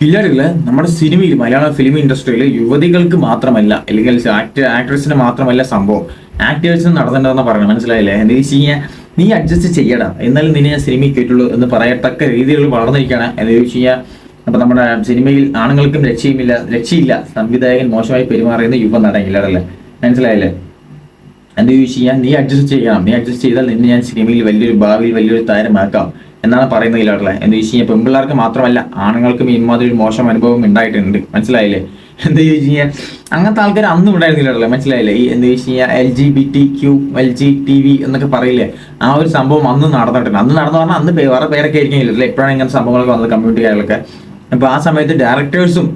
കില്ലറുകൾ നമ്മുടെ സിനിമയിൽ മലയാള ഫിലിം ഇൻഡസ്ട്രിയിൽ യുവതികൾക്ക് മാത്രമല്ല അല്ലെങ്കിൽ ആക്ടർ ആക്ട്രസിന് മാത്രമല്ല സംഭവം. ആക്ടേഴ്സിന് നടന്നിട്ടുണ്ടെന്ന് പറയണം മനസ്സിലായില്ലേ? എന്ന് വെച്ച് കഴിഞ്ഞാൽ നീ അഡ്ജസ്റ്റ് ചെയ്യടാ. എന്നാലും നിന്നെ ഞാൻ സിനിമയിൽ കേട്ടുള്ളൂ എന്ന് പറയത്തക്ക രീതികൾ വളർന്നിരിക്കുകയാണ്. എന്ന് ചോദിച്ചു കഴിഞ്ഞാൽ അപ്പൊ നമ്മുടെ സിനിമയിൽ ആണുങ്ങൾക്കും രക്ഷയുമില്ല രക്ഷയില്ല. സംവിധായകൻ മോശമായി പെരുമാറിയെന്ന് യുവ നടൻ മനസ്സിലായല്ലേ? മനസ്സിലായില്ലേ ചോദിച്ചു കഴിഞ്ഞാൽ നീ അഡ്ജസ്റ്റ് ചെയ്യണം. നീ അഡ്ജസ്റ്റ് ചെയ്താൽ നിന്നെ ഞാൻ സിനിമയിൽ വലിയൊരു ഭാവിയിൽ വലിയൊരു താരമാക്കാം. എന്നാണ് പറയുന്നത് ഇല്ലാട്ടുള്ളത് എന്താ ചോദിച്ചു കഴിഞ്ഞാൽ പെൺപിള്ളേർക്ക് മാത്രമല്ല ആണുങ്ങൾക്കും ഇമാതിരി മോശം അനുഭവം ഉണ്ടായിട്ടുണ്ട്. മനസ്സിലായില്ലേ? എന്താ ചോദിച്ചു കഴിഞ്ഞാൽ അങ്ങനത്തെ ആൾക്കാർ അന്നും ഉണ്ടായിരുന്നില്ലല്ലേ മനസ്സിലായില്ലേ? ഈ എന്താ ചോദിച്ചു കഴിഞ്ഞാൽ L G B T Q L G T V എന്നൊക്കെ പറയില്ലേ? ആ ഒരു സംഭവം അന്ന് നടന്നിട്ടുണ്ട്. അന്ന് നടന്നു പറഞ്ഞാൽ അന്ന് വേറെ പേരൊക്കെ ആയിരിക്കും ഇല്ലല്ലേ എപ്പോഴാണ് ഇങ്ങനത്തെ സംഭവങ്ങളൊക്കെ വന്നത് കമ്മ്യൂണിറ്റികളൊക്കെ അപ്പൊ ആ സമയത്ത് ഡയറക്ടേഴ്സും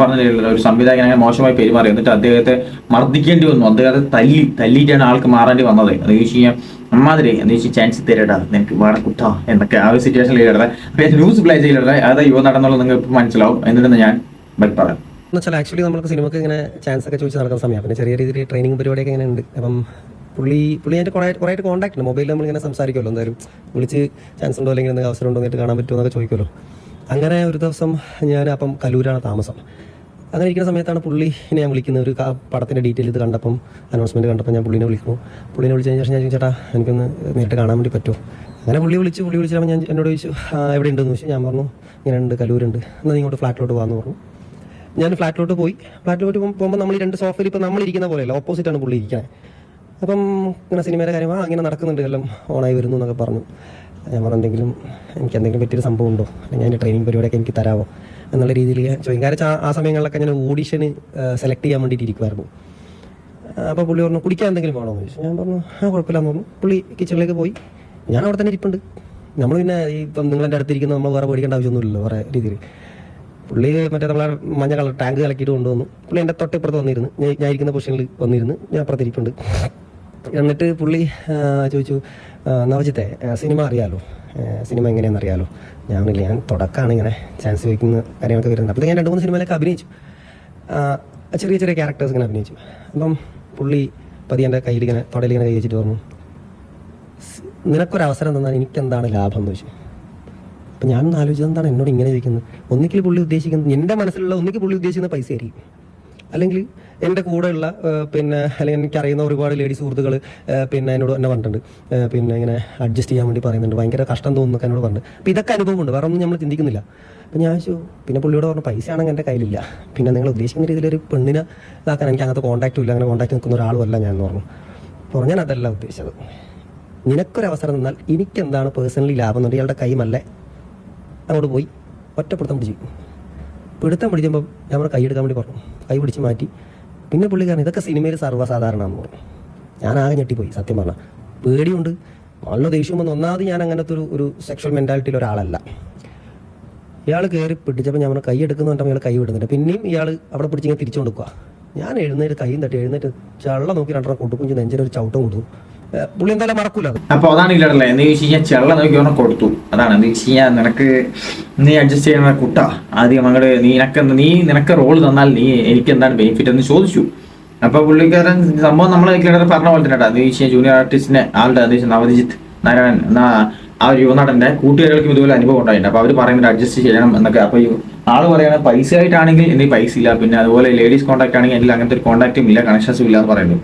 പറഞ്ഞില്ല ഒരു സംവിധായകൻ അങ്ങനെ മോശമായി പെരുമാറി. എന്നിട്ട് അദ്ദേഹത്തെ മർദ്ദിക്കേണ്ടി വന്നു. അദ്ദേഹത്തെ തല്ലി തല്ലിയിട്ടാണ് ആൾക്ക് മാറേണ്ടി വന്നത്. എന്ന് ചോദിച്ചു കഴിഞ്ഞാൽ അമ്മാതിരി എന്ന് ചോദിച്ചാൽ ചാൻസ് തരടാ. നിനക്ക് വേണം കുട്ടാ എന്നൊക്കെ ആ ഒരു സിറ്റുവേഷനിൽ ഇടട്ടെ അപ്പൊ ന്യൂസ് പ്ലേ ചെയ്തിടട്ടെ അതാ യുവ നടന്നുള്ളത് നിങ്ങൾക്ക് മനസ്സിലാവും. എന്നിട്ട് ഞാൻ ബൈക്ക് പറയാം. എന്ന് വെച്ചാൽ ആക്ച്വലി നമുക്ക് സിനിമക്ക് ഇങ്ങനെ ചാൻസ് ഒക്കെ ചോദിച്ച് നടക്കുന്ന സമയം. പിന്നെ ചെറിയ രീതിയിൽ ട്രെയിനിങ് പരിപാടിയൊക്കെ ഇങ്ങനെ ഉണ്ട്. അപ്പം പുള്ളി പുള്ളി എന്റെ കുറേ കുറേ കോൺടാക്ട് ഉണ്ട്. മൊബൈലിൽ നമ്മളിങ്ങനെ സംസാരിക്കുമല്ലോ. എന്തായാലും വിളിച്ച് ചാൻസ് ഉണ്ടോ അല്ലെങ്കിൽ എന്തെങ്കിലും അവസരം ഉണ്ടോ എന്നിട്ട് കാണാൻ പറ്റുമോ എന്നൊക്കെ ചോദിക്കുമല്ലോ. അങ്ങനെ ഒരു ദിവസം ഞാൻ അപ്പം കലൂരാണ് താമസം. അങ്ങനെ ഇരിക്കുന്ന സമയത്താണ് പുള്ളിനെ ഞാൻ വിളിക്കുന്നത്. ഒരു പടത്തിന്റെ ഡീറ്റെയിൽ ഇത് കണ്ടപ്പം അനൗൺസ്മെന്റ് കണ്ടപ്പോൾ ഞാൻ പുള്ളിനെ വിളിക്കുന്നു. പുള്ളിനെ വിളിച്ചതിന് ശേഷം ഞാൻ ചേട്ടാ എനിക്കൊന്ന് നേരിട്ട് കാണാൻ വേണ്ടി പറ്റുമോ? അങ്ങനെ പുള്ളി വിളിച്ച് പുള്ളി വിളിച്ചപ്പോൾ ഞാൻ എന്നോട് ചോദിച്ചു എവിടെ ഉണ്ടെന്ന് ചോദിച്ചു ഞാൻ പറഞ്ഞു ഇങ്ങനെ ഉണ്ട് കലൂരുണ്ട് എന്നാൽ ഇങ്ങോട്ട് ഫ്ലാറ്റിലോട്ട് പോകാമെന്ന് പറഞ്ഞു. ഞാൻ ഫ്ലാറ്റിലോട്ട് പോയി. ഫ്ലാറ്റിലോട്ട് പോകുമ്പോൾ നമ്മൾ രണ്ട് സോഫയിൽ ഇപ്പോൾ നമ്മൾ ഇരിക്കുന്ന പോലെയല്ല ഓപ്പോസിറ്റാണ് പുള്ളി ഇരിക്കുന്നത് അപ്പം ഇങ്ങനെ സിനിമയുടെ കാര്യം ആ ഇങ്ങനെ നടക്കുന്നുണ്ട് എല്ലാം ഓണായി വരുന്നു എന്നൊക്കെ പറഞ്ഞു. ഞാൻ എന്തെങ്കിലും എനിക്ക് എന്തെങ്കിലും പറ്റിയൊരു സംഭവം ഉണ്ടോ അല്ലെങ്കിൽ അതിന്റെ ട്രെയിനിങ് പരിപാടിയൊക്കെ എനിക്ക് തരാമോ എന്നുള്ള രീതിയിൽ ഞാൻ ചോദിക്കും. കാരണം ആ- സമയങ്ങളിലൊക്കെ ഞാൻ ഓഡീഷന് സെലക്ട് ചെയ്യാൻ വേണ്ടിയിട്ട് ഇരിക്കുമായിരുന്നു അപ്പോൾ പുള്ളി പറഞ്ഞു കുടിക്കാൻ എന്തെങ്കിലും വേണോ? എന്ന് ചോദിച്ചു. ഞാൻ പറഞ്ഞു ആ കുഴപ്പമില്ലാന്ന് പറഞ്ഞു. പുള്ളി കിച്ചണിലേക്ക് പോയി. ഞാൻ അവിടെ തന്നെ ഇരിപ്പുണ്ട്. നമ്മൾ പിന്നെ ഈ ഇപ്പം നിങ്ങളെന്റെ അടുത്തിരിക്കുന്ന നമ്മൾ വേറെ പേടിക്കേണ്ട ആവശ്യമൊന്നുമില്ലല്ലോ വേറെ രീതിയിൽ. പുള്ളി മറ്റേ നമ്മളെ മഞ്ഞ കളർ ടാങ്ക് കലക്കിയിട്ട് കൊണ്ടുവന്നു. പുള്ളി എന്റെ തൊട്ടിപ്പുറത്ത് വന്നിരുന്നു. ഞാൻ ഇരിക്കുന്ന പൊസിഷനിൽ വന്നിരുന്നു. ഞാൻ അപ്പുറത്തിരിപ്പുണ്ട് എന്നിട്ട് പുള്ളി ചോദിച്ചു "ആ, നവജിത്തെ സിനിമ അറിയാലോ? സിനിമ എങ്ങനെയാണെന്ന് അറിയാലോ? ഞാനില്ല ഞാൻ തുടക്കമാണ് ഇങ്ങനെ ചാൻസ് വയ്ക്കുന്ന കാര്യങ്ങളൊക്കെ വരുന്നത് അപ്പോൾ ഞാൻ രണ്ട് മൂന്ന് സിനിമയിലൊക്കെ അഭിനയിച്ചു. ചെറിയ ചെറിയ ക്യാരക്ടേഴ്സ് ഇങ്ങനെ അഭിനയിച്ചു. അപ്പം പുള്ളി പതി എന്റെ കയ്യിൽ ഇങ്ങനെ തുടയിൽ ഇങ്ങനെ കൈ വെച്ചിട്ട് പറഞ്ഞു "സ്- നിനക്കൊരവസരം തന്നാൽ എനിക്കെന്താണ് ലാഭം? എന്ന് ചോദിച്ചു. അപ്പം ഞാനൊന്ന് ആലോചിച്ചത് എന്താണ് എന്നോട് ഇങ്ങനെ ചോദിക്കുന്നത്? ഒന്നിക്കിൽ പുള്ളി ഉദ്ദേശിക്കുന്നത് എന്റെ മനസ്സിലുള്ള ഒന്നിക്കിൽ പുള്ളി ഉദ്ദേശിക്കുന്ന പൈസ ആയിരിക്കും അല്ലെങ്കിൽ എന്റെ കൂടെയുള്ള പിന്നെ അല്ലെങ്കിൽ എനിക്കറിയുന്ന ഒരുപാട് ലേഡി സുഹൃത്തുക്കൾ പിന്നെ എന്നോട് എന്നെ പറഞ്ഞിട്ടുണ്ട്. പിന്നെ ഇങ്ങനെ അഡ്ജസ്റ്റ് ചെയ്യാൻ വേണ്ടി പറയുന്നുണ്ട്. ഭയങ്കര കഷ്ടം തോന്നുന്നൊക്കെ എന്നോട് പറഞ്ഞു അപ്പോൾ ഇതൊക്കെ അനുഭവമുണ്ട്. വേറെ ഒന്നും നമ്മൾ ചിന്തിക്കുന്നില്ല. അപ്പം ഞാൻ ചോദിച്ചു പിന്നെ പുള്ളിയോട് പറഞ്ഞു പൈസ ആണെങ്കിൽ എന്റെ കയ്യിലില്ല. പിന്നെ നിങ്ങൾ ഉദ്ദേശിക്കുന്ന രീതിയിൽ ഒരു പെണ്ണിനെ ഇതാക്കാൻ എനിക്ക് അങ്ങനത്തെ കോൺടാക്റ്റും ഇല്ല. അങ്ങനെ കോൺടാക്ട് നിൽക്കുന്ന ഒരാളുമല്ല ഞാൻ എന്ന് പറഞ്ഞു. അപ്പോൾ ഞാൻ അതല്ല ഉദ്ദേശിച്ചത്. നിനക്കൊരു അവസരം തന്നാൽ എനിക്കെന്താണ് പേഴ്സണലി ലാഭം എന്നുണ്ട് ഇയാളുടെ കൈമല്ലേ അങ്ങോട്ട് പോയി ഒറ്റപ്പെടുത്തം പിടിച്ചു. പിടുത്തം പിടിച്ചപ്പോൾ ഞാൻ കൈ എടുക്കാൻ വേണ്ടി പറഞ്ഞു. കൈ പിടിച്ച് മാറ്റി. പിന്നെ പുള്ളിക്കാരൻ ഇതൊക്കെ സിനിമയിൽ സർവസാധാരണമാണെന്ന് പറഞ്ഞു. ഞാൻ ആകെ ഞെട്ടിപ്പോയി സത്യം പറഞ്ഞാൽ പേടിയുണ്ട്. നല്ല ദേഷ്യം വന്ന് ഒന്നാമത് ഞാൻ അങ്ങനത്തെ ഒരു ഒരു സെക്ഷൽ മെന്റാലിറ്റിയിൽ ഒരാളല്ല. ഇയാൾ കയറി പിടിച്ചപ്പോൾ ഞാൻ കൈ എടുക്കുന്നുണ്ടെങ്കിൽ ഇയാൾ കൈ വിടുന്നുണ്ട് പിന്നെയും ഇയാൾ അവിടെ പിടിച്ച് ഇങ്ങനെ തിരിച്ചു കൊടുക്കുക ഞാൻ എഴുന്നേറ്റ് കൈയും തട്ടി എഴുന്നേറ്റ് ചള്ള നോക്കി രണ്ടെണ്ണം കൊട്ടുകുഞ്ച് നെഞ്ചിന് ഒരു ചവിട്ടം കൊടുക്കും പുള്ളി എന്തായാലും മറക്കൂല അപ്പൊ അതാണ് ഇല്ലടല്ലേ എന്ന് വെച്ച് കഴിഞ്ഞാൽ ചെള്ള നോക്കി പറഞ്ഞ കൊടുത്തു. അതാണ് എന്ന് വെച്ച് കഴിഞ്ഞാൽ നിനക്ക് നീ അഡ്ജസ്റ്റ് ചെയ്യുന്ന കുട്ട. ആദ്യം അങ്ങോട്ട് നിനക്ക് നീ നിനക്ക് റോൾ തന്നാൽ നീ എനിക്ക് എന്താണ് ബെനിഫിറ്റ് എന്ന് ചോദിച്ചു. അപ്പൊ പുള്ളിക്കാരൻ സംഭവം നമ്മൾ കിലടർ പറഞ്ഞ പോലെ തന്നെ ദേശീയ ജൂനിയർ ആർട്ടിസ്റ്റിനെ ആളുടെ വെച്ചാൽ നവജിത്ത് നാരായണൻ എന്നാ ആ ഒരു യുവനടന്റെ കൂട്ടുകാരികൾക്കും ഇതുപോലെ അനുഭവം ഉണ്ടായിട്ടുണ്ട്. അപ്പൊ അവർ പറയുന്നത് അഡ്ജസ്റ്റ് ചെയ്യണം എന്നൊക്കെ. അപ്പൊ ആൾ പറയണ പൈസ ആയിട്ടാണെങ്കിൽ എനിക്ക് പൈസ ഇല്ല. പിന്നെ അതുപോലെ ലേഡീസ് കോൺടാക്ട് ആണെങ്കിൽ എനിക്ക് അങ്ങനത്തെ ഒരു കോൺടാക്റ്റും ഇല്ല. കണക്ഷൻസും ഇല്ല എന്ന് പറയുന്നു.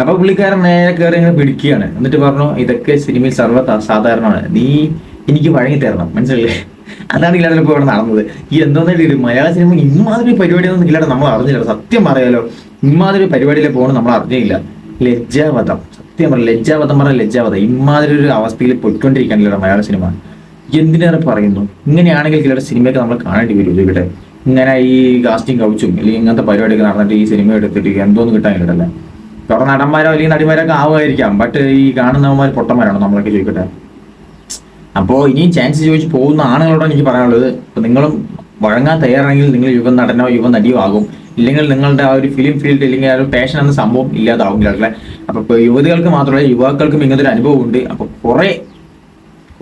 അപ്പൊ പുള്ളിക്കാരൻ നേരെ കയറി ഇങ്ങനെ പിടിക്കുകയാണ്. എന്നിട്ട് പറഞ്ഞു ഇതൊക്കെ സിനിമയിൽ സർവ സാധാരണമാണ്. നീ എനിക്ക് വഴങ്ങി തരണം. മനസ്സിലല്ലേ അതാണ് ഇല്ലാതെ ഇപ്പോൾ ഇവിടെ നടന്നത്. ഈ എന്തോന്നിട്ട് ഇത് മലയാള സിനിമ ഇമാതിരി പരിപാടിയൊന്നും ഇല്ലാതെ നമ്മൾ അറിഞ്ഞില്ല. സത്യം പറയാലോ ഇമാതിരി പരിപാടിയിൽ പോകണം നമ്മൾ അറിഞ്ഞില്ല. ലജ്ജാവധം. സത്യം പറയാം ലജ്ജാവധം പറഞ്ഞ ലജ്ജാവധം. ഇമാതിരി ഒരു അവസ്ഥയിൽ പൊയ്ക്കൊണ്ടിരിക്കാനില്ല മലയാള സിനിമ. എന്തിനേറെ പറയുന്നു? ഇങ്ങനെയാണെങ്കിൽ ചിലരുടെ സിനിമയൊക്കെ നമ്മൾ കാണേണ്ടി വരും. ഇവിടെ ഇങ്ങനെ ഈ കാസ്റ്റിംഗ് കൗച്ചും അല്ലെങ്കിൽ ഇങ്ങനത്തെ പരിപാടിയൊക്കെ നടന്നിട്ട് ഈ സിനിമ എടുത്തിട്ട് എന്തോന്ന് കിട്ടാനില്ലല്ലേ കുറെ നടന്മാരോ അല്ലെങ്കിൽ നടിമാരൊക്കെ ആവുമായിരിക്കാം. ബട്ട് ഈ കാണുന്നവന്മാർ പൊട്ടന്മാരാണോ നമ്മളൊക്കെ ചോദിക്കട്ടെ? അപ്പോൾ ഇനിയും ചാൻസ് ചോദിച്ചു പോകുന്ന ആണുങ്ങളോട് എനിക്ക് പറയാനുള്ളത്. അപ്പോൾ നിങ്ങളും വഴങ്ങാൻ തയ്യാറാണെങ്കിൽ നിങ്ങൾ യുവ നടനോ യുവ നടിയോ ആകും ഇല്ലെങ്കിൽ നിങ്ങളുടെ ആ ഒരു ഫിലിം ഫീൽഡ് ഇല്ലെങ്കിൽ ആ ഒരു പാഷൻ എന്ന സംഭവം ഇല്ലാതാവും അല്ലേ അപ്പൊ ഇപ്പൊ യുവതികൾക്ക് മാത്രമല്ല യുവാക്കൾക്കും ഇങ്ങനത്തെ ഒരു അനുഭവം ഉണ്ട് അപ്പൊ കുറെ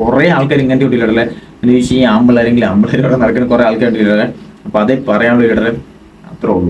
കുറെ ആൾക്കാർ ഇങ്ങനത്തെ ഉണ്ടല്ലേ എന്ന് ചോദിച്ചാൽ ഈ ആമ്പിളാരെങ്കിലും ആമ്പിളാരോടെ നടക്കുന്ന കുറെ ആൾക്കാർ ഉണ്ടല്ലേ അപ്പൊ അതേ പറയാനുള്ള ഇടറെ അത്രേ ഉള്ളൂ.